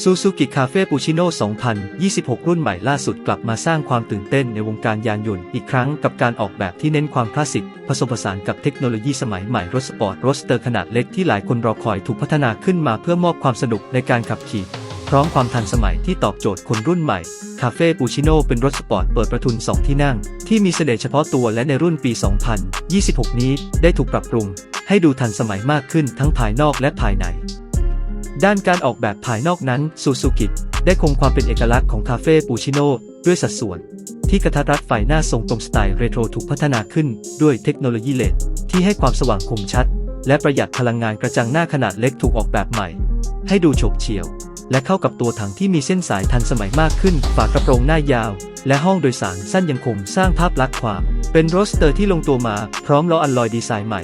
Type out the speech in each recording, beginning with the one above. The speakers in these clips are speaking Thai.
ซูซูกิคาเฟ่ปูชิโน่2026 รุ่นใหม่ล่าสุดกลับมาสร้างความตื่นเต้นในวงการยานยนต์อีกครั้งกับการออกแบบที่เน้นความคลาสสิก ผสมผสานกับเทคโนโลยีสมัยใหม่รถสปอร์ตรถสเตอร์ขนาดเล็กที่หลายคนรอคอยถูกพัฒนาขึ้นมาเพื่อมอบความสนุกในการขับขี่พร้อมความทันสมัยที่ตอบโจทย์คนรุ่นใหม่ คาเฟ่ปูชิโน่เป็นรถสปอร์ตเปิดประทุน 2 ที่นั่ง ที่มีเสน่ห์เฉพาะตัวและในรุ่นปี 2026 นี้ได้ถูกปรับปรุง ให้ดูทันสมัยมากขึ้นทั้งภายนอกและภายใน ด้านการออกแบบภายนอกนั้นซูซูกิได้คงความเป็นเอกลักษณ์ของคาเฟ่ปูชิโน่ด้วยสัดส่วน ที่กระทัดรัดไฟหน้าทรงกลมสไตล์เรโทรถูกพัฒนาขึ้นด้วยเทคโนโลยีเลดที่ให้ความสว่างคมชัด และประหยัดพลังงานกระจังหน้าขนาดเล็กถูกออกแบบใหม่ ให้ดูโฉบเฉี่ยว และเข้ากับตัวถังที่มีเส้นสายทันสมัยมากขึ้น ฝากระโปรงหน้ายาว และห้องโดยสารสั้นยังคงสร้างภาพลักษณ์ความ เป็นโรสเตอร์ที่ลงตัวมาพร้อมล้ออัลลอยดีไซน์ใหม่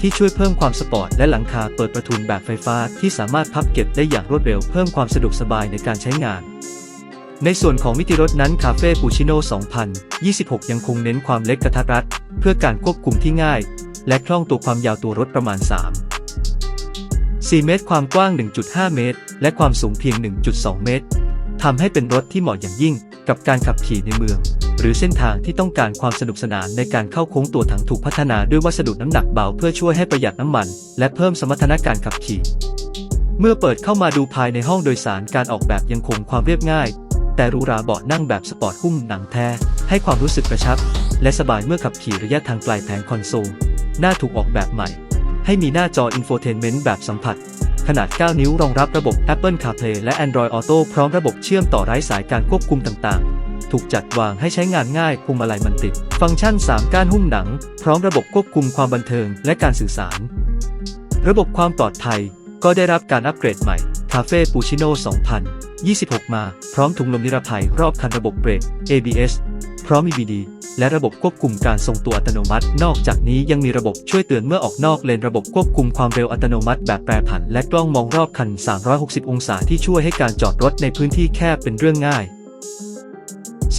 ที่ช่วยเพิ่มความสปอร์ตและหลังคาเปิดประทุนแบบไฟฟ้าที่สามารถพับเก็บได้อย่างรวดเร็วเพิ่มความสะดวกสบายในการใช้งาน ในส่วนของมิติรถนั้นคาเฟ่ปูชิโน่2026 ยังคงเน้นความเล็กกระทัดรัด เพื่อการควบคุมที่ง่าย และคล่องตัวความยาวตัวรถประมาณ 3 4 เมตร ความกว้าง 1.5 เมตร และความสูงเพียง 1.2 เมตรทำให้เป็นรถที่เหมาะอย่างยิ่งกับการขับขี่ในเมือง หรือเส้นทางที่ต้องการความสนุกสนานในการเข้าโค้งตัวถังถูกพัฒนาด้วยวัสดุน้ำหนักเบาเพื่อช่วยให้ประหยัดน้ำมัน และเพิ่มสมรรถนะการขับขี่ เมื่อเปิดเข้ามาดูภายในห้องโดยสารการออกแบบยังคงความเรียบง่าย แต่หรูหราเบาะนั่งแบบสปอร์ตหุ้มหนังแท้ ให้ความรู้สึกกระชับ และสบายเมื่อขับขี่ระยะทางไกลแผงคอนโซลหน้าถูกออกแบบใหม่ ให้มีหน้าจออินโฟเทนเมนต์แบบสัมผัสขนาด 9 นิ้วรองรับระบบ Apple CarPlay และ Android Auto พร้อมระบบเชื่อมต่อไร้สายการควบคุมต่างๆ ถูกจัดวางให้ใช้งานง่ายพวงมาลัยมันติด ฟังก์ชัน 3ก้านหุ้มหนัง พร้อมระบบควบคุมความบันเทิงและการสื่อสาร ระบบความปลอดภัยก็ได้รับการอัปเกรดใหม่ Cafe Puccino 2026 มา พร้อมถุงลมนิรภัยรอบคันระบบเบรก ABS พร้อม EBD และระบบควบคุมการทรงตัวอัตโนมัติ นอกจากนี้ยังมีระบบช่วยเตือนเมื่อออกนอกเลนระบบควบคุมความเร็วอัตโนมัติแบบแปรผัน และกล้องมองรอบคัน 360 องศาที่ช่วยให้การจอดรถในพื้นที่แคบเป็นเรื่องง่าย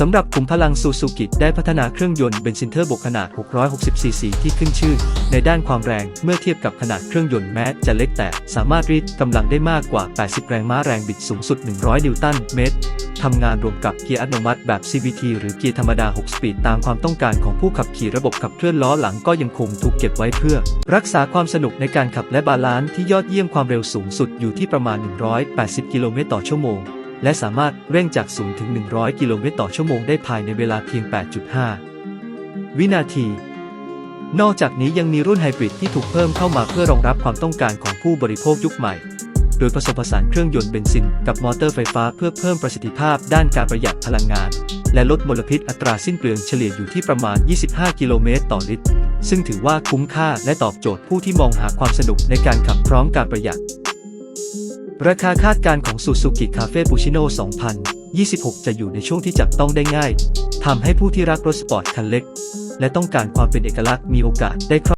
สำหรับขุมพลังซูซูกิได้พัฒนาเครื่องยนต์เบนซินเทอร์บกขนาด 660 ซีซีที่ขึ้นชื่อ ในด้านความแรงเมื่อเทียบกับขนาดเครื่องยนต์แม้จะเล็กแต่สามารถรีดกำลังได้มากกว่า 80 แรงม้าแรงบิดสูงสุด 100 นิวตันเมตรทำงานรวมกับเกียร์อัตโนมัติแบบ CVT หรือเกียร์ธรรมดา 6 สปีดตามความต้องการของผู้ขับขี่ระบบขับเคลื่อนล้อหลังก็ยังคงถูกเก็บไว้เพื่อ รักษาความสนุกในการขับและบาลานซ์ที่ยอดเยี่ยมความเร็วสูงสุดอยู่ที่ประมาณ 180 กิโลเมตรต่อชั่วโมง และสามารถเร่งจาก0ถึง 100 กิโลเมตรต่อชั่วโมงได้ภายในเวลาเพียง 8.5 วินาที นอกจากนี้ยังมีรุ่นไฮบริดที่ถูกเพิ่มเข้ามาเพื่อรองรับความต้องการของผู้บริโภคยุคใหม่ โดยผสมผสานเครื่องยนต์เบนซินกับมอเตอร์ไฟฟ้าเพื่อเพิ่มประสิทธิภาพด้านการประหยัดพลังงาน และลดมลพิษอัตราสิ้นเปลืองเฉลี่ยอยู่ที่ประมาณ 25 กิโลเมตรต่อลิตร ซึ่งถือว่าคุ้มค่าและตอบโจทย์ผู้ที่มองหาความสนุกในการขับพร้อมการประหยัด ราคาคาดการณ์ของ Suzuki Cafe Puccino 2026 จะอยู่ในช่วงที่จับต้องได้ง่าย ทำให้ผู้ที่รักรถสปอร์ตคันเล็ก และต้องการความเป็นเอกลักษณ์มีโอกาสได้ครอบ